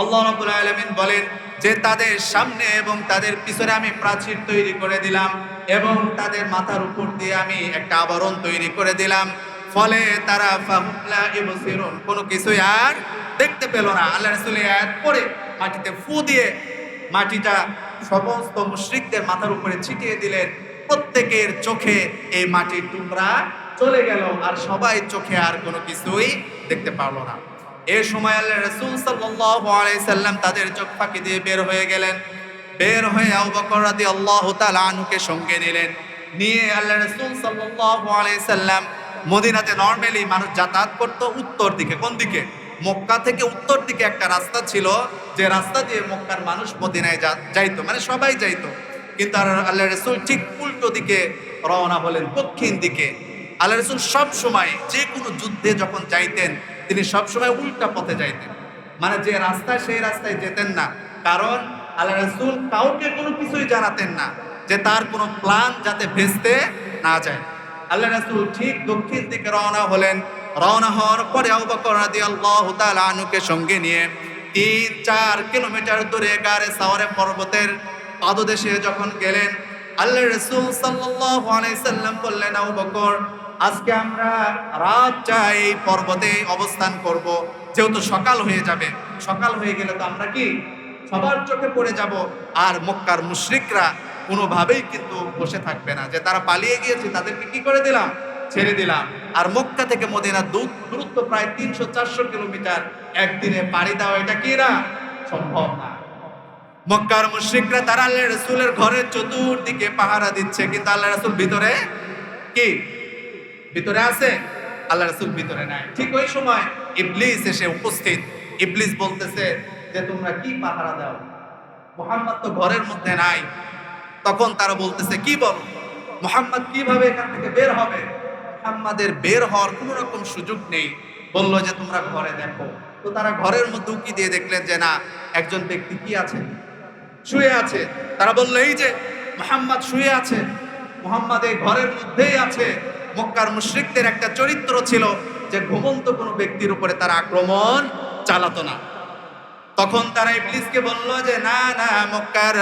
আল্লাহ রাব্বুল আলামিন বলেন যে তাদের সামনে এবং তাদের পিছনে আমি প্রাচীর তৈরি করে দিলাম এবং তাদের মাথার উপর দিয়ে আমি একটা আবরণ তৈরি করে দিলাম। ফলে তারা ফাহুমলা কোনো কিছুই আর দেখতে পেল না। আল্লাহ রাসূল আয়াত পড়ে মাটিতে ফু দিয়ে মাটিটা সমস্ত মুশরিকদের মাথার উপরে ছিটিয়ে দিলেন। প্রত্যেকের চোখে এই মাটির টুকরা চলে গেল আর সবাই চোখে আর কোনো কিছুই দেখতে পারল না। এ সময় আল্লাহ রসুল সাল্লাম তাদের চোখ ফাঁকি দিয়ে বের হয়ে গেলেন। বের হয়ে আবু বকর তাআলা আনহুকে সঙ্গে নিলেন। নিয়ে আল্লাহ রসুল সাল্লাম মদিনাতে নর্মালি মানুষ যাতায়াত করত উত্তর দিকে। কোন দিকে? মক্কা থেকে উত্তর দিকে একটা রাস্তা ছিল, যে রাস্তা দিয়ে মক্কার মানুষ মদিনায় যাইতো মানে সবাই যাইতো। কিন্তু আল্লাহ রসুল ঠিক উল্টো দিকে রওনা হলেন, দক্ষিণ দিকে। আল্লাহ রসুল সব সময় যে কোনো যুদ্ধে যখন যাইতেন তিনি সব সময় উল্টা পথে যাইতেন। মানে যে রাস্তায় সেই রাস্তায় যেতেন না। কারণ আল্লাহ রসুল কাউকে কোনো কিছুই জানাতেন না যে তার কোনো প্ল্যান যাতে ভেস্তে না যায়। আল্লাহ রাসূল ঠিক দক্ষিণ দিকে রওনা হলেন। রওনা হওয়ার পরে আবু বকর রাদিয়াল্লাহু আনুকে সঙ্গে নিয়ে তিন চার কিলোমিটার দূরে গারে সাওয়ারে পর্বতের পাদদেশে যখন গেলেন আল্লাহ রাসূল সাল্লাল্লাহু আলাইহি সাল্লাম বললেন, আবু বকর আজকে আমরা রাত চাই এই পর্বতে অবস্থান করব। যেহেতু সকাল হয়ে যাবে, সকাল হয়ে গেলে তো আমরা কি সবার চোখে পড়ে যাব। আর মক্কার মুশরিকরা কোনোভাবেই কিন্তু বসে থাকবে না। যে তারা পালিয়ে গিয়েছে, তাদেরকে কি করে দিলাম? ছেড়ে দিলাম। আর মক্কা থেকে মদিনা দূর দূরত্ব প্রায় তিনশো চারশো কিলোমিটার। একদিনে পাড়ি দেওয়া এটা কি না? সম্ভব না। মক্কার মুশরিকরা তারা আল্লাহ রসুলের ঘরের চতুর্দিকে পাহারা দিচ্ছে, কিন্তু আল্লাহ রসুল ভিতরে কি? ভিতরে আছে? আল্লাহ রসুল ভিতরে নাই। ঠিক ওই সময় ইবলিস এসে উপস্থিত। ইবলিস বলতেছে যে, তোমরা কি পাহারা দাও? মোহাম্মদ তো ঘরের মধ্যে নাই। তখন তারা বলতেছে, কি বলো? মোহাম্মদ কীভাবে এখান থেকে বের হবে? মোহাম্মদের বের হওয়ার কোনো রকম সুযোগ নেই। বলল যে, তোমরা ঘরে দেখো। তো তারা ঘরের মধ্যে উকি দিয়ে দেখলেন যে, না, একজন ব্যক্তি কি আছে? শুয়ে আছে। তারা বলল, এই যে, মোহাম্মদ শুয়ে আছে। মোহাম্মদ এই ঘরের মধ্যেই আছে। মক্কার মুশরিকদের একটা চরিত্র ছিল যে ঘুমন্ত কোনো ব্যক্তির উপরে তারা আক্রমণ চালাতো না। তখন তারা ইবলিসকে বলল যে, না না, মক্কার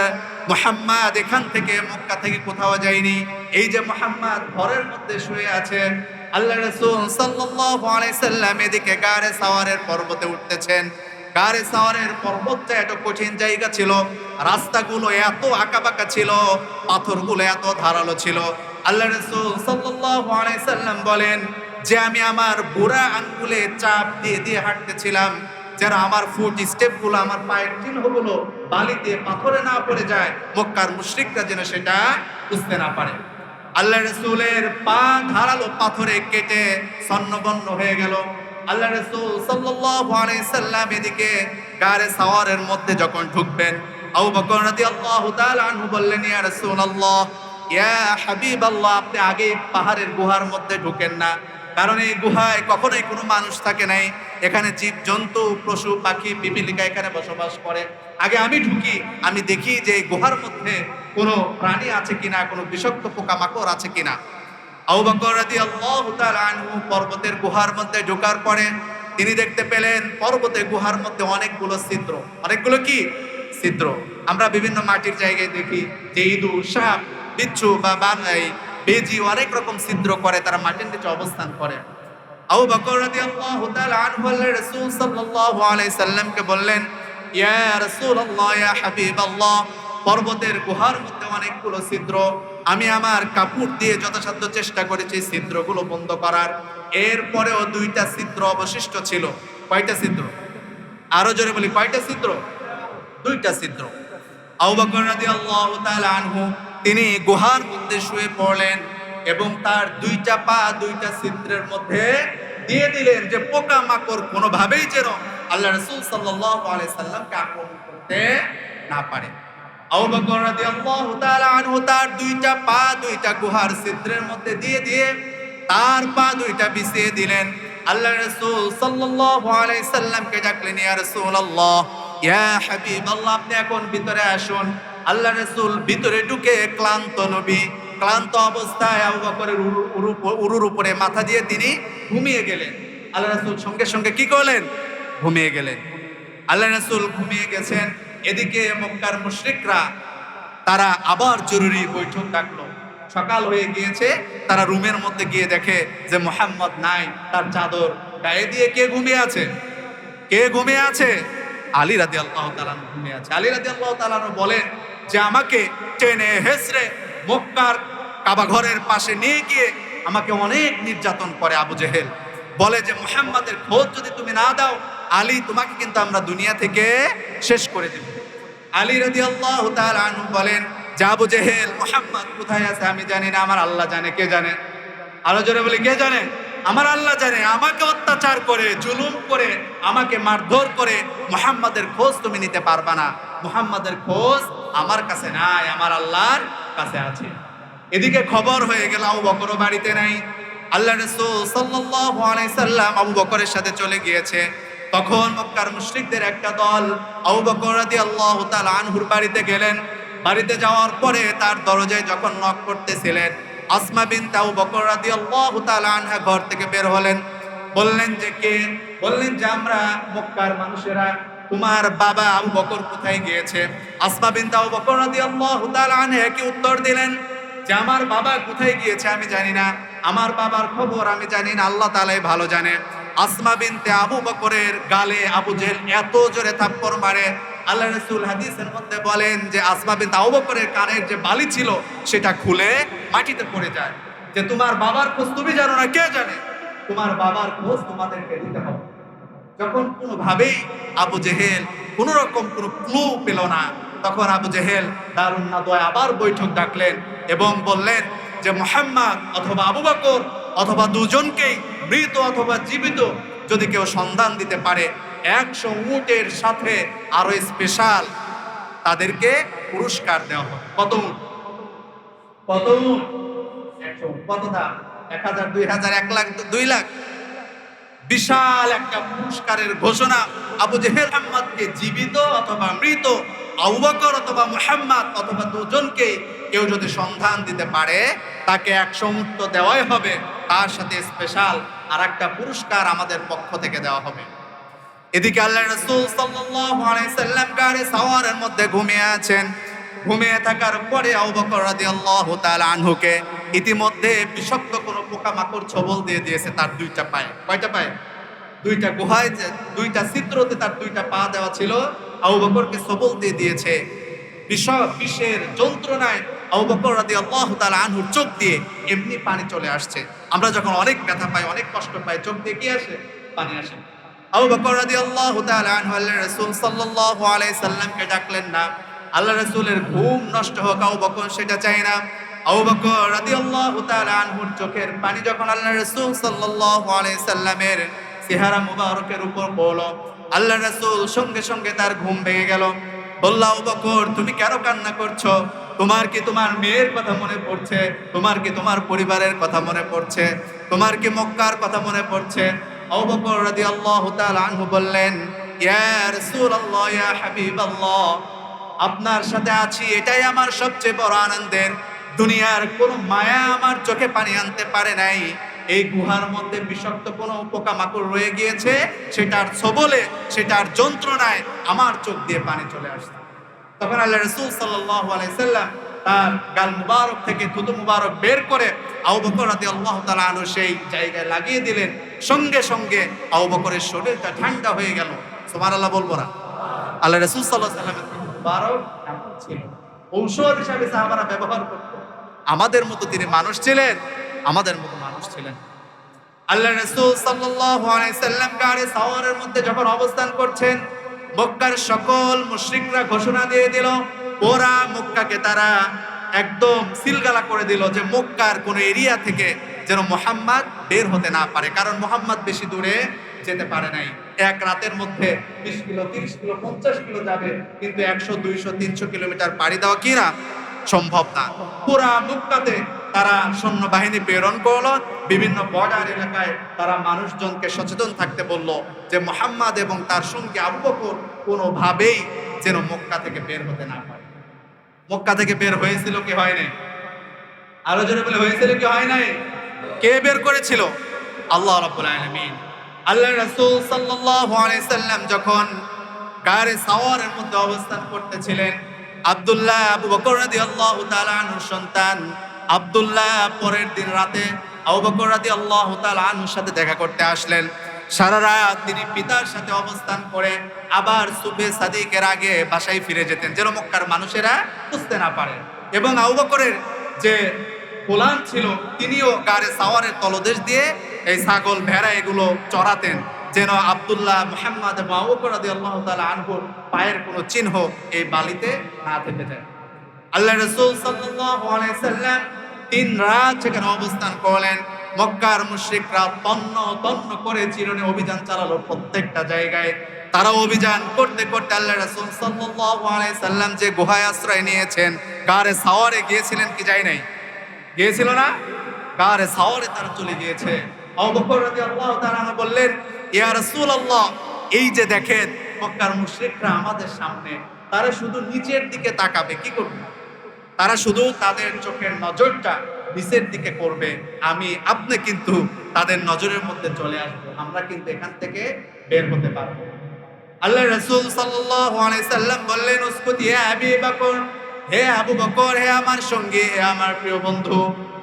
মোহাম্মদ এখান থেকে মক্কা থেকে কোথাও যায়নি। এই যে মোহাম্মদ ঘরের মধ্যে শুয়ে আছে, আল্লাহ রাসূল সাল্লাল্লাহু আলাইহি সাল্লাম এদিকে গারে সাওয়ারের পর্বতে উঠতেছেন। গারে সাওয়ারের পর্বতটা এত কঠিন জায়গা ছিল, রাস্তাগুলো এত আঁকাবাঁকা ছিল, পাথরগুলো এত ধারালো ছিল। আল্লাহ রাসূল সাল্লাম বলেন, যে আমি আমার বুড়া আঙ্গুলে চাপ দিয়ে দিয়ে হাঁটতেছিলাম যারা আমার ফুট স্টেপগুলো আমার পায়ের চিহ্নগুলো বালিতে পাথরে না পড়ে যায়, মক্কার মুশরিকরা যেন সেটা বুঝতে না পারে। আল্লাহ রসুলের পা ধারালো পাথরে কেটে সন্নবন্ন হয়ে গেল। আল্লাহ রসুল সাল্লাল্লাহু আলাইহি সাল্লাম এদিকে গারে সাওয়ারের মধ্যে যখন ঢুকবেন, আবু বকর রাদিয়াল্লাহু তাআলা আনহু বললেন, ইয়া রাসূলুল্লাহ ইয়া হাবিবাল্লাহ, আপনি আগে পাহাড়ের গুহার মধ্যে ঢুকেন না। কারণ এই গুহায় কখনোই কোনো মানুষ থাকে নাই। এখানে জীব জন্তু পশু, পাখি, পিপিলিকা এখানে বসবাস করে। আগে আমি ঢুকি, আমি দেখি যে এই গুহার মধ্যে কোনো প্রাণী আছে কিনা, কোনো বিষাক্ত পোকামাকড় আছে কিনা। আনহু পর্বতের গুহার মধ্যে ঢোকার পরে তিনি দেখতে পেলেন, পর্বতে গুহার মধ্যে অনেকগুলো ছিদ্র। অনেকগুলো কি? ছিদ্র। আমরা বিভিন্ন মাটির জায়গায় দেখি যে ইঁদুর, সাপ বিচ্ছু বা বেজি অনেক রকম ছিদ্র করে, তারা মাটির নিচে অবস্থান করে। আবু বকর রাদিয়াল্লাহু তাআলা আনহু রাসূল সাল্লাল্লাহু আলাইহি সাল্লামকে বললেন, ইয়া রাসূলুল্লাহ, ইয়া হাবিবাল্লাহ, পর্বতের গুহার মধ্যে অনেকগুলো ছিদ্র, আমি আমার কাপড় দিয়ে যথাসাধ্য চেষ্টা করেছি ছিদ্রগুলো বন্ধ করার। এরপরেও দুইটা ছিদ্র অবশিষ্ট ছিল। কয়টা ছিদ্র? আরও জোরে বলি, কয়টা ছিদ্র? দুইটা ছিদ্র। আবু বকর রাদিয়াল্লাহু তাআলা আনহু তিনি গুহার মধ্যে শুয়ে পড়লেন এবং তার দুইটা পা, দুইটা ছিদ্রের মধ্যে দিয়ে দিলেন যে পোকা মাকড় কোনোভাবেই যেন আল্লাহ রাসূল আলাইহি সাল্লামকে আক্রমণ করতে না পারে। তার দুইটা পা, দুইটা গুহার ছিদ্রের মধ্যে দিয়ে দিয়ে তার পা দুইটা বিছিয়ে দিলেন। আল্লাহ রাসূল সাল্লাল্লাহু আলাইহি সাল্লামকে ডাকলেন, ইয়া রাসূলুল্লাহ, ইয়া হাবিবাল্লাহ, আপনি এখন ভিতরে আসুন। আল্লাহ রসুল ভিতরে ঢুকে ক্লান্ত নবী, ক্লান্ত অবস্থায় আবু বকরের উরু- উরু- উরুর উপরে মাথা দিয়ে তিনি ঘুমিয়ে গেলেন। আল্লাহ রাসূল সঙ্গে সঙ্গে কি করলেন? ঘুমিয়ে গেলেন। আল্লাহ রাসূল ঘুমিয়ে গেছেন। এদিকে মক্কার মুশরিকরা, তারা আবার জরুরি বৈঠক ডাকলো। সকাল হয়ে গিয়েছে, তারা রুমের মধ্যে গিয়ে দেখে যে মোহাম্মদ নাই, তার চাদর গায়ে দিয়ে কে ঘুমিয়ে আছে? কে ঘুমিয়ে আছে? আলী রাদি আল্লাহ তালানু ঘুমিয়ে আছে। আলী রাদি আল্লাহ তালানু বলেন যে আমাকে টেনে হেসরে মক্কার কাবা ঘরের পাশে নিয়ে গিয়ে আমাকে অনেক নির্যাতন করে আবু জেহেল। বলে যে, মুহাম্মাদের খোঁজ যদি তুমি না দাও, আলী তোমাকে কিন্তু আমরা দুনিয়া থেকে শেষ করে দেব। আলী রাদি আল্লাহ তালানু বলেন, যে আবু জেহেল, মুহাম্মদ কোথায় আছে আমি জানি না, আমার আল্লাহ জানে, কে জানে? আরও জোরে বলি, কে জানে? আমার আল্লাহ জানে, আমাকে অত্যাচার করে, জুলুম করে, আমাকে মারধর করে মুহাম্মাদের খোঁজ তুমি নিতে পারবা না। মুহাম্মাদের খোঁজ আমার কাছে নাই, আমার আল্লাহর কাছে আছে। এদিকে খবর হয়ে গেল, আবু বকরও বাড়িতে নাই। আল্লাহ রাসূল সাল্লাল্লাহু আলাইহি সাল্লাম আবু বকরের সাথে চলে গিয়েছে। তখন মক্কার মুশরিকদের একটা দল আবু বকর রাদিয়াল্লাহু তাআলা আনহুর বাড়িতে গেলেন। বাড়িতে যাওয়ার পরে তার দরজায় যখন নক করতেছিলেন আসমা বিন তাউ বকর তাআলা আনহা ঘর থেকে বের হলেন। বললেন যে কে? বললেন যে, আমরা মক্কার মানুষেরা, তোমার বাবা আবু বকর কোথায় গিয়েছে? আসমা বিন তাউ বকর তাআলা আনহা কি উত্তর দিলেন যে, আমার বাবা কোথায় গিয়েছে আমি জানি না। আমার বাবার খবর আমি জানি না, আল্লাহ তাআলাই ভালো জানে। আসমা বিনতে আবু বকরের গালে আবু জেহেল এত জোরে থাপ্পড় মারে আল্লাহ রসুল হাদিসের মধ্যে বলেন যে আসমা বিন আবু কানের যে বালি ছিল, সেটা খুলে মাটিতে পড়ে যায়। যে তোমার বাবার খোঁজ তুমি জানো না, কে জানে? তোমার বাবার খোঁজ তোমাদেরকে দিতে হবে। যখন কোনোভাবেই আবু জেহেল কোন রকম কোনো ক্লু পেল না, তখন আবু জেহেল দারুণ নাদয় আবার বৈঠক ডাকলেন এবং বললেন যে মোহাম্মদ অথবা আবু বকর অথবা দুজনকেই মৃত অথবা জীবিত যদি কেউ সন্ধান দিতে পারে একশো উটের সাথে আরও স্পেশাল তাদেরকে পুরস্কার দেওয়া হবে। কত উট? কত উট? এক হাজার, দুই হাজার, এক লাখ, দুই লাখ। বিশাল একটা পুরস্কারের ঘোষণা। আবু জেহেল আহমদকে জীবিত অথবা মৃত অথবা মুহাম্মদ অথবা কেউ যদি সন্ধান দিতে পারে, তাকে একশো মুক্ত দেওয়াই হবে। তার সাথে স্পেশাল আর একটা পুরস্কার আমাদের পক্ষ থেকে দেওয়া হবে। এদিকে আল্লাহ রাসূল সাল্লাম গাড়ি সাওয়ারের মধ্যে ঘুমিয়ে আছেন। ঘুমিয়ে থাকার পরে আনহুকে ইতিমধ্যে বিষাক্ত কোনো পোকামাকড় ছবল দিয়ে দিয়েছে তার দুইটা পায়ে। কয়টা পায়ে? দুইটা গুহায় দুইটা চিত্রতে তার দুইটা পা দেওয়া ছিল। আবু বকরকে সবল দিয়ে দিয়েছে। বিষ, বিষের যন্ত্রণায় আবু বকর রাদিয়াল্লাহু তাআলা আনহুর চোখ দিয়ে এমনি পানি চলে আসছে। আমরা যখন অনেক ব্যথা পাই, অনেক কষ্ট পাই, চোখ দিয়ে কি আসে? পানি আসে। আবু বকর রাদিয়াল্লাহু তাআলা আনহু, আল্লাহর রাসূল সাল্লাল্লাহু আলাইহি সাল্লামকে ডাকলেন না। আল্লাহ রাসূলের ঘুম নষ্ট হোক, আবু বকর সেটা চাই না। আবু বকর রাদিয়াল্লাহু তাআলা আনহুর চোখের পানি যখন আল্লাহ রাসূল সাল্লাল্লাহু আলাইহি সাল্লামের চেহারা মুবারকের উপর পড়ল আল্লাহ রাসূল সঙ্গে সঙ্গে তার ঘুম ভেঙে গেল। বলল, আবু বকর, তুমি কেন কান্না করছ? তোমার কি তোমার মেয়ের কথা মনে পড়ছে? তোমার কি তোমার পরিবারের কথা মনে পড়ছে? তোমার কি মক্কার কথা মনে পড়ছে? বললেন আপনার সাথে আছি, এটাই আমার সবচেয়ে বড় আনন্দের। দুনিয়ার কোন মায়া আমার চোখে পানি আনতে পারে নাই। এই গুহার মধ্যে বিষাক্ত কোনো পোকামাকড় রয়ে গিয়েছে, সেটার ছবলে, সেটার যন্ত্রণায় আমার চোখ দিয়ে পানি চলে আসছে। তখন আল্লাহ রসুল সাল্লাল্লাহু আলাইহি সাল্লাম তার গাল মুবারক থেকে থুতু মুবারক বের করে আবু বকর রাতে আল্লাহ তাআলা আনহু সেই জায়গায় লাগিয়ে দিলেন। সঙ্গে সঙ্গে আবু বকরের শরীরটা ঠান্ডা হয়ে গেল। সুবহানাল্লাহ বলব না। আল্লাহ রসুল আলাইহি সাল্লামের মুবারক ছিল ঔষধ হিসাবে সাহাবারা ব্যবহার করত আমাদের মতো তিনি মানুষ ছিলেন, আমাদের মতো মানুষ ছিলেন। আল্লাহ রসুল সাল্লাম গাড়ি সাওয়ারের মধ্যে যখন অবস্থান করছেন, মক্কার সকল মুশরিকরা ঘোষণা দিয়ে দিল ওরা মক্কাকে তারা একদম সিলগালা করে দিল যে মক্কার কোন এরিয়া থেকে যেন মোহাম্মদ বের হতে না পারে। কারণ মোহাম্মদ বেশি দূরে যেতে পারে নাই। এক রাতের মধ্যে বিশ কিলো, তিরিশ কিলো, পঞ্চাশ কিলো যাবে, কিন্তু একশো, দুইশো, তিনশো কিলোমিটার পাড়ি দেওয়া কি না সম্ভব না। পুরা মক্কাতে তারা সৈন্যবাহিনী প্রেরণ করল। বিভিন্ন বর্ডার এলাকায় তারা মানুষজনকে সচেতন থাকতে বলল যে মোহাম্মদ এবং তার সঙ্গে আবু বকর কোনোভাবেই যেন মক্কা থেকে বের হতে না পারে। মক্কা থেকে বের হয়েছিল কি হয় নাই? আরও জনে বলে, হয়েছিল কি হয় নাই? কে বের করেছিল? আল্লাহ রাব্বুল আলামিন। আল্লাহ রাসূল সাল্লাল্লাহু আলাইহি সাল্লাম যখন গারে সাওয়ারের মধ্যে অবস্থান করতেছিলেন, আব্দুল্লাহ আবু বকর রাদিয়াল্লাহু তাআলা আনহুর সন্তান আব্দুল্লাহ পরের দিন রাতে আবু বকর রাদিয়াল্লাহু তাআলা আনহুর সাথে দেখা করতে আসলেন। সারা রাত তিনি পিতার সাথে অবস্থান করে আবার সুবে সাদিকের আগে বাসায় ফিরে যেতেন, যেন মক্কার মানুষেরা বুঝতে না পারে। এবং আবু বকরের যে গোলাম ছিল, তিনিও গাড়ে সাওয়ারের তলদেশ দিয়ে এই ছাগল, ভেড়া এগুলো চড়াতেন, যেন আব্দুল্লাহ মুহাম্মদ মাউকরাদি আল্লাহ তালা আনহুর পায়ের কোনো চিহ্ন এই বালিতে না থেকে যায়। আল্লাহ রসুল সাল্লাম তিন রাত সেখানে অবস্থান করলেন। মক্কার মুশরিকরা তন্ন তন্ন করে চিরনে অভিযান চালালো প্রত্যেকটা জায়গায়। তারা অভিযান করতে করতে আল্লাহ রাসূল সাল্লাম যে গুহায় আশ্রয় নিয়েছেন, গারে সাওয়ারে গিয়েছিলেন কি যায় নাই? গিয়েছিল না? গারে সাওয়ারে তারা চলে গিয়েছে। বললেন, ইয়া রাসূলুল্লাহ, এই যে দেখেন, মক্কার মুশরিকরা আমাদের সামনে, তারা শুধু নিচের দিকে তাকাবে, কি করবে? তারা শুধু তাদের চোখের নজরটা নিচের দিকে করবে, আমি আপনি কিন্তু তাদের নজরের মধ্যে চলে আসব, আমরা কিন্তু এখান থেকে বের হতে পারব। আল্লাহ রসুল সাল্লাম বললেন, উসকুত হে আবি বকর, হে আবু বকর, হে আমার সঙ্গী, হে আমার প্রিয় বন্ধু,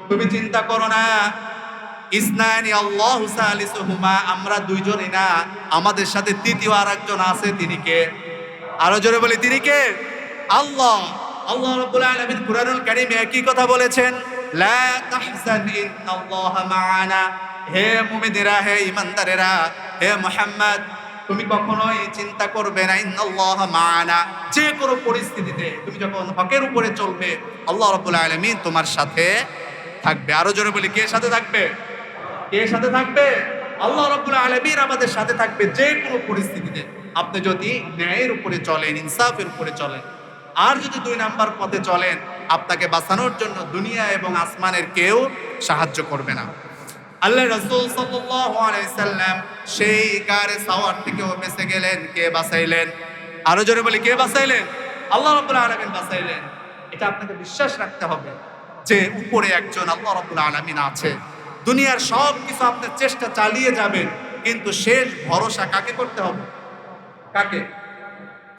তুমি চিন্তা করো না ইসনানি আল্লাহ সালিসুহুমা, আমরা দুইজনই না, আমাদের সাথে তৃতীয় আর একজন আছে, তিনি কে? আরও জোরে বলি, তিনি কে? আল্লাহ আল্লাহ রাব্বুল আলামিন কুরআনুল কারীমে একই কথা বলেছেন লা তাহজান ইন্নাল্লাহ মাআনা হে মুমিনেরা, হে ইমানদারেরা হে মুহাম্মদ, তুমি কখনোই চিন্তা করবে না, ইন্নাল্লাহ মাআনা যে কোনো পরিস্থিতিতে তুমি যখন হকের উপরে চলবে, আল্লাহ রাব্বুল আলামিন তোমার সাথে থাকবে। আরও জোরে বলি, কে সাথে থাকবে? কে সাথে থাকবে? আল্লাহ রাব্বুল আলামিন আমাদের সাথে থাকবে যে কোনো পরিস্থিতিতে। আপনি যদি ন্যায়ের উপরে চলেন, ইনসাফের উপরে চলেন আর যদি দুই নাম্বার পথে চলেন, আপনাকে বাঁচানোর জন্য দুনিয়া এবং আসমানের কেউ সাহায্য করবে না। আল্লাহ রসুল সাল্লাম সেই গারে সাওয়ার থেকেও বেঁচে গেলেন। কে বাঁচাইলেন? আরও জোরে বলি, কে বাঁচাইলেন? আল্লাহ রাব্বুল আলামিন বাঁচাইলেন। এটা আপনাকে বিশ্বাস রাখতে হবে যে উপরে একজন আল্লাহ রাব্বুল আলামিন আছে। দুনিয়ার সব কিছু আপনার চেষ্টা চালিয়ে যাবেন, কিন্তু শেষ ভরসা কাকে করতে হবে? কাকে?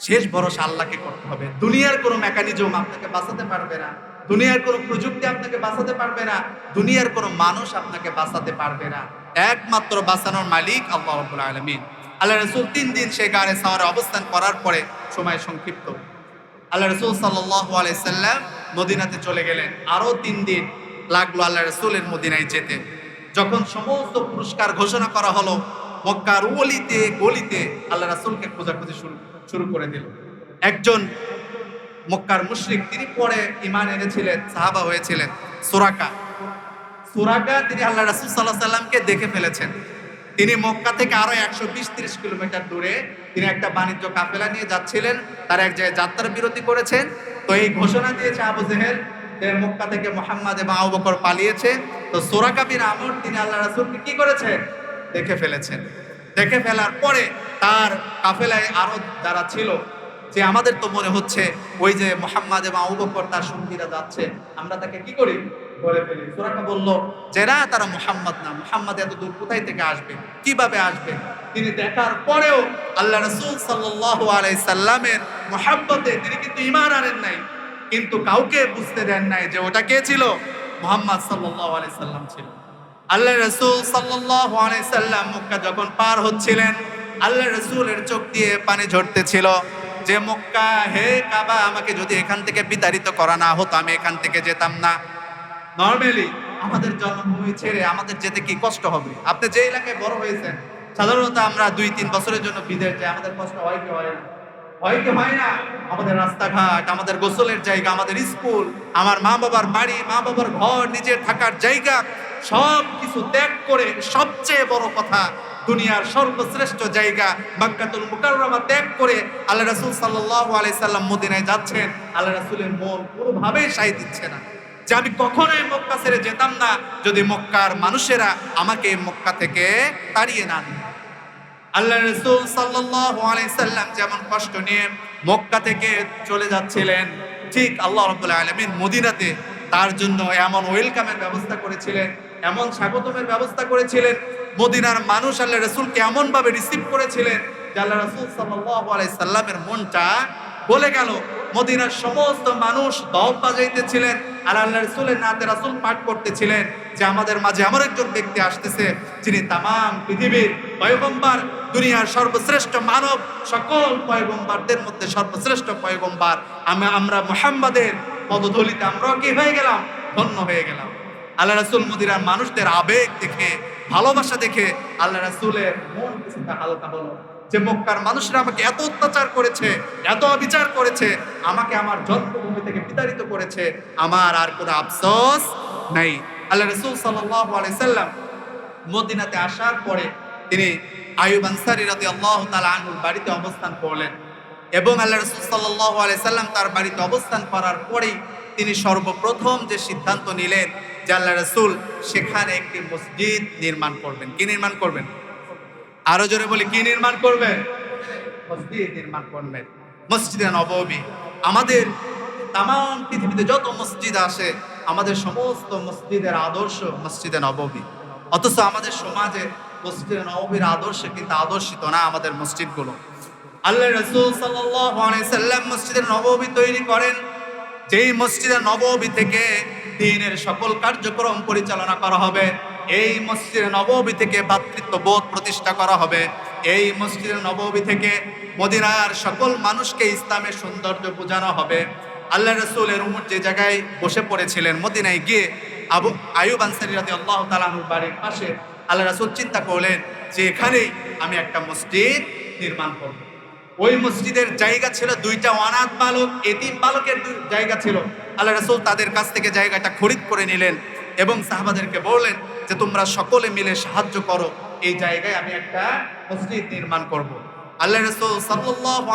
শেষ ভরসা আল্লাহকে করতে হবে। দুনিয়ার কোনো মেকানিজম আপনাকে বাঁচাতে পারবে না। দুনিয়ার কোনো প্রযুক্তি আপনাকে বাঁচাতে পারবে না। দুনিয়ার কোনো মানুষ আপনাকে বাঁচাতে পারবে না। একমাত্র বাঁচানোর মালিক আল্লাহ রাব্বুল আলামিন। আল্লাহ রসুল তিন দিন সে গাড়ে সাওয়ারে অবস্থান করার পরে সময় সংক্ষিপ্ত। আল্লাহ রসুল সাল্লাল্লাহু আলাইসাল্লাম মদিনাতে চলে গেলেন। আরও তিন দিন লাগল আল্লাহ রসুলের মদিনায় যেতে। যখন সমস্ত পুরস্কার ঘোষণা করা হলো, মক্কার অলিতে গলিতে আল্লাহ রাসূলকে খোঁজাখুঁজি শুরু শুরু করে দিল। একজন মক্কার মুশরিক, তিনি পরে ইমান এনেছিলেন, সাহাবা হয়েছিলেন, সুরাকা। সুরাকা তিনি আল্লাহ রাসূল সাল্লাহ সাল্লামকে দেখে ফেলেছেন। তিনি মক্কা থেকে আরও একশো বিশ তিরিশ কিলোমিটার দূরে তিনি একটা বাণিজ্য কাফেলা নিয়ে যাচ্ছিলেন, তার এক জায়গায় যাত্রার বিরতি করেছেন। তো এই ঘোষণা দিয়েছে আবু জেহেল মক্কা থেকে মোহাম্মদ এবং আবু বকর পালিয়েছে। তো সোরাকা বিন আমর, তিনি আল্লাহ রাসূলকে কি করেছেন দেখে ফেলেছেন। দেখে ফেলার পরে তার কাফেলায় আরও যারা ছিল, যে আমাদের তো মনে হচ্ছে ওই যে মোহাম্মদ এবং আবু বকর তার সঙ্গীরা যাচ্ছে, আমরা তাকে কি করি? ধরে ফেলি। সুরাকা বলল যে না তারা মোহাম্মদ না, মোহাম্মদ এত দূর কোথায় থেকে আসবে? কীভাবে আসবে? তিনি দেখার পরেও আল্লাহ রসুল সাল্লামের মোহাম্মতে তিনি কিন্তু ইমান আনেন নাই। কিন্তু কাউকে বুঝতে দেন নাই যে ওটা কে ছিল? মোহাম্মদ সাল্লাল্লাহু আলাইহি সাল্লাম ছিল। আল্লাহ রসুল সাল্লাম মক্কা যখন পার হচ্ছিলেন আল্লাহ রসুলের চোখ দিয়ে পানি ঝরতেছিল যে, মক্কা, হে কাবা, আমাকে যদি এখান থেকে বিতাড়িত করা না হতো, আমি এখান থেকে যেতাম না। নর্মালি আমাদের জন্মভূমি ছেড়ে আমাদের যেতে কি কষ্ট হবে? আপনি যে এলাকায় বড় হয়েছেন, সাধারণত আমরা দুই, তিন বছরের জন্য বিদেশ যাই, আমাদের কষ্ট হয় কি হয় হয় কি হয় না? আমাদের রাস্তাঘাট, আমাদের গোসলের জায়গা, আমাদের স্কুল, আমার মা বাবার বাড়ি মা বাবার ঘর, নিজের থাকার জায়গা সব কিছু ত্যাগ করে সবচেয়ে বড় কথা দুনিয়ার সর্বশ্রেষ্ঠ জায়গা বাক্কাতুল মুকাররমা ত্যাগ করে আল্লাহ রাসূল সাল্লাল্লাহু আলাইহি সাল্লাম মদিনায় যাচ্ছেন। আল্লাহ রাসূলের মন কোনোভাবেই সায় দিচ্ছে না। যে আমি কখনোই মক্কা ছেড়ে যেতাম না, যদি মক্কার মানুষেরা আমাকে মক্কা থেকে তাড়িয়ে না দিত। আল্লাহ রসুল সাল্লাল্লাহু আলাইহি সাল্লাম যেমন কষ্ট নিয়ে মক্কা থেকে চলে যাচ্ছিলেন, ঠিক আল্লাহ রাব্বুল আলামিন মদিনাতে তার জন্য এমন ওয়েলকামের ব্যবস্থা করেছিলেন। এমন স্বাগতমের ব্যবস্থা করেছিলেন, মদিনার মানুষ আল্লাহ রসুলকে এমন ভাবে রিসিভ করেছিলেন যে আল্লাহ রসুল সাল্লামের মনটা বলে গেল। মদিনার সমস্ত মানুষ দম বাজাইতেছিলেন আর আল্লাহ রসুলের নাতে রাসূল পাঠ করতেছিলেন যে আমাদের মাঝে এমন একজন ব্যক্তি আসতেছে যিনি তামাম পৃথিবীর পয়গম্বর, দুনিয়ার সর্বশ্রেষ্ঠ মানব, সকল পয়গম্বরদের মধ্যে সর্বশ্রেষ্ঠ পয়গম্বর। আমি, আমরা মোহাম্মদের পদধলিতে আমরাও কি হয়ে গেলাম? ধন্য হয়ে গেলাম। আল্লাহ রাসুল মদিনার মানুষদের আবেগ দেখে, ভালোবাসা দেখে আল্লাহ রাসুলের মন কিছুটা হালকা হলো। যে মক্কার মানুষরা আমাকে এত অত্যাচার করেছে, এত অবিচার করেছে, আমাকে আমার জন্মভূমি থেকে বিতাড়িত করেছে, আমার আর কোনো আফসোস নাই। আল্লাহ রসুল সাল্লাম মদিনাতে আসার পরে তিনি আয়ুব আনসারি রাতে আল্লাহ তালা আনহুর বাড়িতে অবস্থান করলেন এবং আল্লাহ রসুল সাল্লাহ সাল্লাম তার বাড়িতে অবস্থান করার পরেই তিনি সর্বপ্রথম যে সিদ্ধান্ত নিলেন আল্লাহ রসুল সেখানে একটি মসজিদ নির্মাণ করবেন। কি নির্মাণ করবেন? আরও জোরে বলি, কি নির্মাণ করবেন? মসজিদ নির্মাণ করবেন। মসজিদে নববী আমাদের তাম পৃথিবীতে যত মসজিদ আসে আমাদের সমস্ত মসজিদের আদর্শ মসজিদে নববী অথচ আমাদের সমাজে মসজিদে নববীর আদর্শে কিন্তু আদর্শিত না আমাদের মসজিদগুলো। আল্লাহ রসুল সাল্লাম মসজিদের নববী তৈরি করেন। যেই মসজিদে নববী থেকে দিনের সকল কার্যক্রম পরিচালনা করা হবে। এই মসজিদে নববী থেকে ভাতৃত্ব বোধ প্রতিষ্ঠা করা হবে। এই মসজিদে নববী থেকে মদিনার সকল মানুষকে ইসলামের সৌন্দর্য বোঝানো হবে। আল্লাহ রসুলের উমর যে জায়গায় বসে পড়েছিলেন, মদিনায় গিয়ে আবু আয়ুব আনসারি রাতে আল্লাহ তালানুর বাড়ির পাশে আল্লাহ রসুল চিন্তা করলেন যে এখানেই আমি একটা মসজিদ নির্মাণ করব। ওই মসজিদের জায়গা ছিল দুইটা অনাথ বালক এতিম বালকের জায়গা ছিল। আল্লাহ রসুল তাদের কাছ থেকে জায়গাটা খরিদ করে নিলেন এবং সাহাবাদেরকে বললেন যে, তোমরা সকলে মিলে সাহায্য করো, এই জায়গায় আমি একটা মসজিদ নির্মাণ করব। আল্লাহ রসুল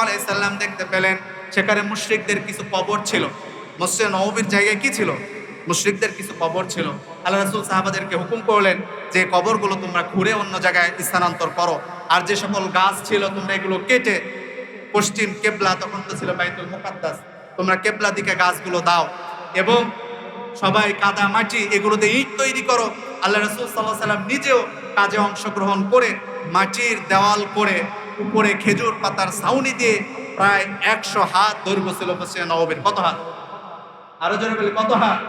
আলাইসাল্লাম দেখতে পেলেন, সেখানে মুশ্রিকদের কিছু কবর ছিল। মসজিদ নবীর জায়গায় কি ছিল? মুশ্রিকদের কিছু কবর ছিল। আল্লাহ রসুল সাহাবাদেরকে হুকুম করলেন যে, কবরগুলো তোমরা ঘুরে অন্য জায়গায় স্থানান্তর করো। আর যে সকল গাছ ছিল, তোমরা এগুলো কেটে পশ্চিম কেবলা তখন তো ছিল বাইতুল মুকাদ্দাস। তোমরা কেবলা দিকে গাছগুলো দাও এবং সবাই কাদা মাটি এগুলোতে ইট তৈরি করো। আল্লাহ রসুল সাল্লাহ সাল্লাম নিজেও কাজে অংশগ্রহণ করে মাটির দেওয়াল করে উপরে খেজুর পাতার ছাউনি দিয়ে প্রায় একশো হাত দৈর্ঘ্য ছিল নববীর কত হাত? আরও জোরে বলি, কত হাত?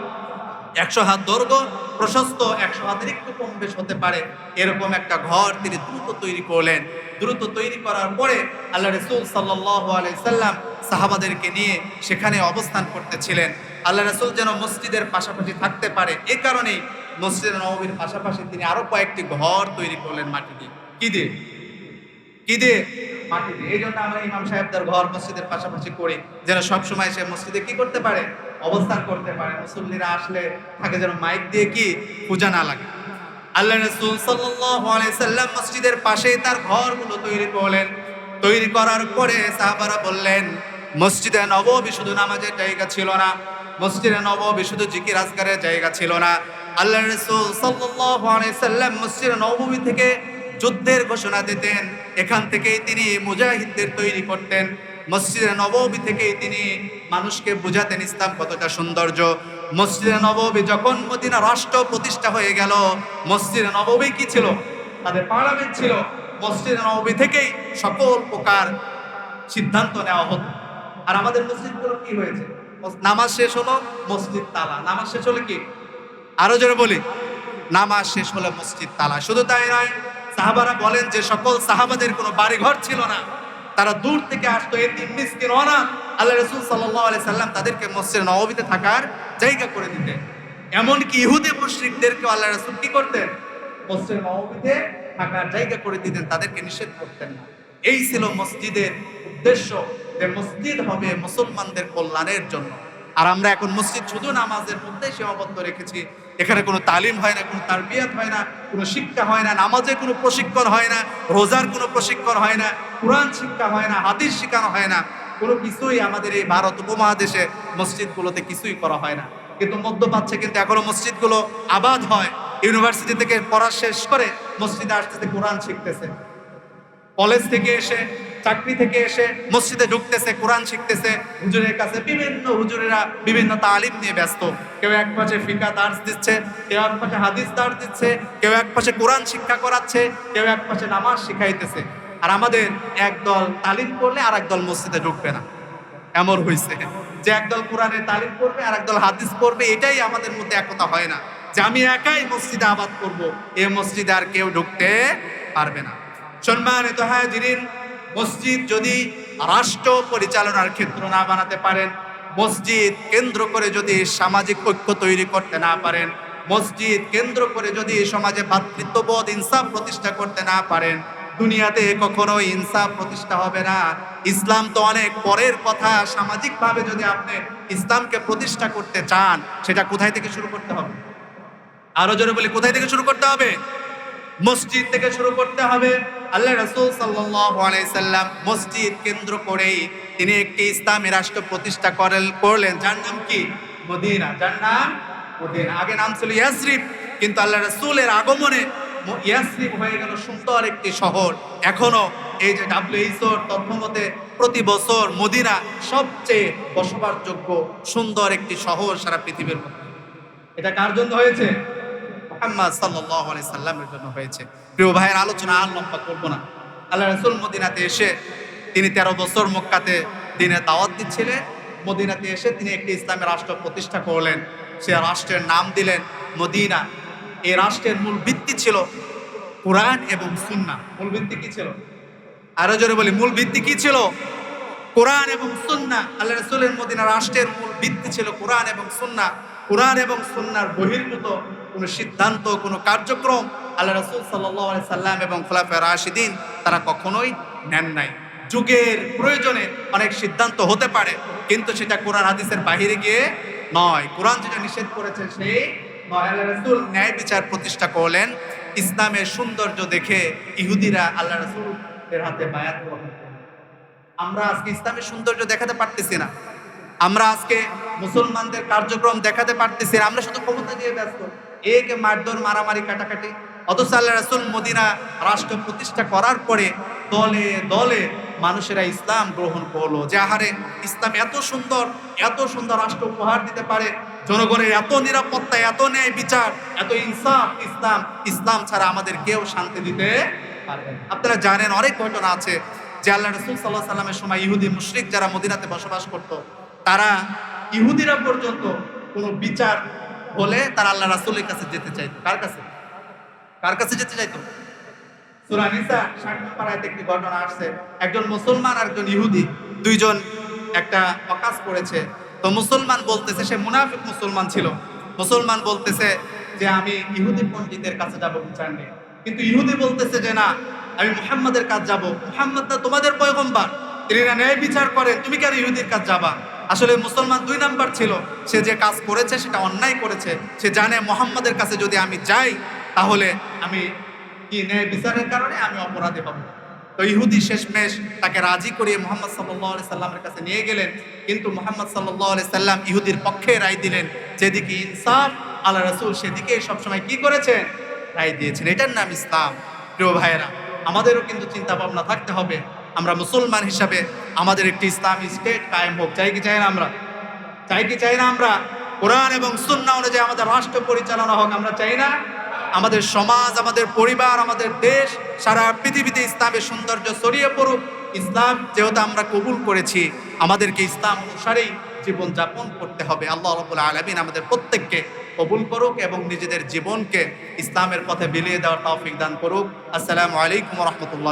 একশো হাত দৈর্ঘ্য, প্রশস্ত একশো হাতের একটু কম বেশ হতে পারে। এরকম একটা ঘর তিনি দ্রুত তৈরি করলেন। দ্রুত তৈরি করার পরে আল্লাহ রসুল সাল্লাম সাহাবাদেরকে নিয়ে সেখানে অবস্থান করতেছিলেন। আল্লাহ রসুল যেন মসজিদের পাশাপাশি থাকতে পারে। এ কারণেই মসজিদ নবীর পাশাপাশি তিনি আরও কয়েকটি ঘর তৈরি করলেন মাটি দিয়ে কি দিয়ে? কি দিয়ে? মাটি দিয়ে এই জন্য আমরা ইমাম সাহেবদের ঘর মসজিদের পাশাপাশি করি। যেন সবসময় সে মসজিদে কি করতে পারে? অবস্থান করতে পারে। মুসল্লিরা আসলে তাকে যেন মাইক দিয়ে কি পূজা না লাগে। আল্লাহ রসুল সাল্লাম মসজিদের পাশেই তার ঘরগুলো তৈরি করলেন। তৈরি করার পরে সাহাবারা বললেন, মসজিদে নববী শুধু নামাজের জায়গা ছিল না। মসজিদে নববী শুধু জিকির আজকারের জায়গা ছিল না। আল্লাহ রসুল সাল্লাম মসজিদে নববী থেকে যুদ্ধের ঘোষণা দিতেন। এখান থেকেই তিনি মুজাহিদদের তৈরি করতেন। মসজিদে নববী থেকেই তিনি মানুষকে বুঝাতেন ইসলাম কতটা সৌন্দর্য। মসজিদে নববী যখন মদিনা রাষ্ট্র প্রতিষ্ঠা হয়ে গেল, মসজিদে নববী কি ছিল? তাদের পার্লামেন্ট ছিল। মসজিদে নববী থেকেই সকল প্রকার সিদ্ধান্ত নেওয়া হতো। আর আমাদের মসজিদগুলো কি হয়েছে? নামাজ শেষ হলো, মসজিদ তালা। নামাজ শেষ হলো কি? আরও জোরে বলি। নামাজ শেষ হলে, মসজিদ তালা। শুধু তাই নয়, সাহাবারা বলেন যে সকল সাহাবাদের কোনো বাড়িঘর ছিল না। তারা দূর থেকে আসতো এতিম মিসকিন অনা আল্লাহ রসুল সাল্লাহ আলি সাল্লাম তাদেরকে মসজিদ নবীতে থাকার জায়গা করে দিতেন। এমনকি ইহুদে মুশ্রিকদেরকে আল্লাহ রসুল কি করতেন? মসজিদ নবীতে থাকার জায়গা করে দিতেন, তাদেরকে নিষেধ করতেন না। এই ছিল মসজিদের উদ্দেশ্য যে মসজিদ হবে মুসলমানদের কল্যাণের জন্য। আর আমরা এখন মসজিদ শুধু নামাজের মধ্যে সীমাবদ্ধ রেখেছি। এখানে কোনো তালিম হয় না, কোনো তারবিয়াত হয় না, কোনো শিক্ষা হয় না, নামাজের কোনো প্রশিক্ষণ হয় না, রোজার কোনো প্রশিক্ষণ হয় না, কোরআন শিক্ষা হয় না, হাদিস শেখানো হয় না। কোনো কিছুই আমাদের এই ভারত উপমহাদেশে মসজিদগুলোতে কিছুই করা হয় না। কিন্তু মধ্যপ্রাচ্যে কিন্তু এখনও মসজিদগুলো আবাদ হয়। ইউনিভার্সিটি থেকে পড়া শেষ করে মসজিদে আসতেছে, কোরআন শিখতেছে। কলেজ থেকে এসে চাকরি থেকে এসে মসজিদে ঢুকতেছে, কোরআন শিখতেছে। হুজুরের কাছে বিভিন্ন হুজুরেরা বিভিন্ন তালিম নিয়ে ব্যস্ত। কেউ এক পাশে ফিকা দার্স দিচ্ছে, কেউ এক পাশে হাদিস দার্স দিচ্ছে, কেউ এক পাশে কোরআন শিক্ষা করাচ্ছে, কেউ এক পাশে নামাজ শিখাইতেছে। আর আমাদের একদল তালিম করলে আর একদল মসজিদে ঢুকবে না। এমন হয়েছে যে একদল কোরআনের তালিম করবে আর একদল হাদিস করবে, এটাই আমাদের মধ্যে একতা হয় না। যে আমি একাই মসজিদে আবাদ করব, এ মসজিদে আর কেউ ঢুকতে পারবে না। সম্মানিত হাজিরিন মসজিদ যদি রাষ্ট্র পরিচালনার ক্ষেত্র না বানাতে পারেন, মসজিদ কেন্দ্র করে যদি সামাজিক ঐক্য তৈরি করতে না পারেন, মসজিদ কেন্দ্র করে যদি সমাজে ভাতৃত্ববোধ, ইনসাফ প্রতিষ্ঠা করতে না পারেন, দুনিয়াতে কখনো ইনসাফ প্রতিষ্ঠা হবে না। ইসলাম তো অনেক পরের কথা। সামাজিকভাবে যদি আপনি ইসলামকে প্রতিষ্ঠা করতে চান, সেটা কোথায় থেকে শুরু করতে হবে? আরও জোরে বলি, কোথায় থেকে শুরু করতে হবে? মসজিদ থেকে শুরু করতে হবে। আল্লাহ রসুল সাল্লাম মসজিদ কেন্দ্র করেই তিনি একটি ইসলামী রাষ্ট্র প্রতিষ্ঠা করেন, করলেন। যার নাম কি? মদিনা। যার নাম মদিনা। আগে নাম ছিল ইয়াসরিফ, কিন্তু আল্লাহ রসুলের আগমনে ইয়াসরিফ হয়ে গেল সুন্দর একটি শহর। এখনও এই যে ডাব্লিউএইচওর তথ্য মতে প্রতি বছর মদিনা সবচেয়ে বসবাসযোগ্য সুন্দর একটি শহর সারা পৃথিবীর মধ্যে। এটা কার জন্য হয়েছে? মোহাম্মদ আলাইহি সাল্লামের জন্য হয়েছে। প্রিয় ভাইয়ের, আলোচনা আর লম্বা করব না। আল্লাহ রাসূল মদিনাতে এসে তিনি তেরো বছর মক্কাতে দিনে দাওয়াত দিচ্ছিলেন। মদিনাতে এসে তিনি একটি ইসলামী রাষ্ট্র প্রতিষ্ঠা করলেন। সে রাষ্ট্রের নাম দিলেন মদিনা। এই রাষ্ট্রের মূল ভিত্তি ছিল কোরআন এবং সুন্না মূল ভিত্তি কি ছিল? আরও জোরে বলি, মূল ভিত্তি কি ছিল? কোরআন এবং সুন্না আল্লাহ রাসূলের মদিনা রাষ্ট্রের মূল ভিত্তি ছিল কোরআন এবং সুন্না কোরআন এবং সুন্নার বহির্ভূত কোনো সিদ্ধান্ত, কোনো কার্যক্রম আল্লাহ রসুল আলাইহি সাল্লাম এবং খোলাফায়ে রাশিদিন তারা কখনোই নেন নাই। যুগের প্রয়োজনে অনেক সিদ্ধান্ত হতে পারে, কিন্তু সেটা কোরআন হাদিসের বাহিরে গিয়ে নয়। কোরআন যেটা নিষেধ করেছে সেই নয়। রাসূল ন্যায় বিচার প্রতিষ্ঠা করলেন, ইসলামের সৌন্দর্য দেখে ইহুদিরা আল্লাহ রাসূলের হাতে বায়াত আমরা আজকে ইসলামের সৌন্দর্য দেখাতে পারতেছি না। আমরা আজকে মুসলমানদের কার্যক্রম দেখাতে পারতেছি আমরা শুধু ক্ষমতা দিয়ে ব্যস্ত। একে মারধর, মারামারি, কাটাকাটি। অথচ আল্লাহ রাসূল মদিনা রাষ্ট্র প্রতিষ্ঠা করার পরে দলে দলে মানুষেরা ইসলাম গ্রহণ করল। যে আহারে ইসলাম এত সুন্দর এত সুন্দর রাষ্ট্র উপহার দিতে পারে, জনগণের এত নিরাপত্তা, এত ন্যায় বিচার, এত ইনসাফ, ইসলাম ইসলাম ছাড়া আমাদের কেউ শান্তি দিতে পারবে আপনারা জানেন অনেক ঘটনা আছে যে আল্লাহ রসুল সাল্লাহ সাল্লামের সময় ইহুদি মুশরিক যারা মদিনাতে বসবাস করত, তারা ইহুদিরা পর্যন্ত কোনো বিচার হলে তারা আল্লাহ রাসূলের কাছে যেতে চাইতো। কার কাছে? কার কাছে যেতে চাইতো? সূরা নিসা 60 একটি ঘটনা আসছে, একজন মুসলমান ছিল। মুসলমান বলতেছে যে, আমি ইহুদি কাছে যাব বিচার নিয়ে। কিন্তু ইহুদি বলতেছে যে, না, আমি মুহাম্মাদের কাছে যাব। মুহাম্মদ তোমাদের পয়গম্বর। তিনি না ন্যায় বিচার করেন। তুমি কেন ইহুদির কাছে যাবা? আসলে মুসলমান দুই নাম্বার ছিল। সে যে কাজ করেছে, সেটা অন্যায় করেছে। সে জানে মোহাম্মদের কাছে যদি আমি যাই, তাহলে আমি কি ন্যায় বিচারের কারণে আমি অপরাধে হব তো ইহুদি শেষমেশ তাকে রাজি করিয়ে মোহাম্মদ সাল্লাহ আলি সাল্লামের কাছে নিয়ে গেলেন। কিন্তু মোহাম্মদ সাল্লাহ সাল্লাম ইহুদির পক্ষে রায় দিলেন। যেদিকে ইনসাফ আল্লাহ রসুল সেদিকে সবসময় কি করেছেন? রায় দিয়েছেন। এটার নাম ইসলাম। প্রিয় ভাইয়েরা, আমাদেরও কিন্তু চিন্তা ভাবনা থাকতে হবে। আমরা মুসলমান হিসাবে আমাদের একটি ইসলামী স্টেট কায়েম হোক। চাই কি চাই না আমরা? চাই কি চাই না আমরা? কোরআন এবং সুন্নাহ অনুযায়ী আমাদের রাষ্ট্র পরিচালনা হোক, আমরা চাই না? আমাদের সমাজ, আমাদের পরিবার, আমাদের দেশ সারা পৃথিবীতে ইসলামের সৌন্দর্য ছড়িয়ে পড়ুক। ইসলাম যেহেতু আমরা কবুল করেছি, আমাদেরকে ইসলাম অনুসারেই জীবনযাপন করতে হবে। আল্লাহ রবুল্লা আলমিন আমাদের প্রত্যেককে কবুল করুক এবং নিজেদের জীবনকে ইসলামের পথে বিলিয়ে দেওয়ার তৌফিক দান করুক। আসসালামু আলাইকুম রহমতুল্লাহ।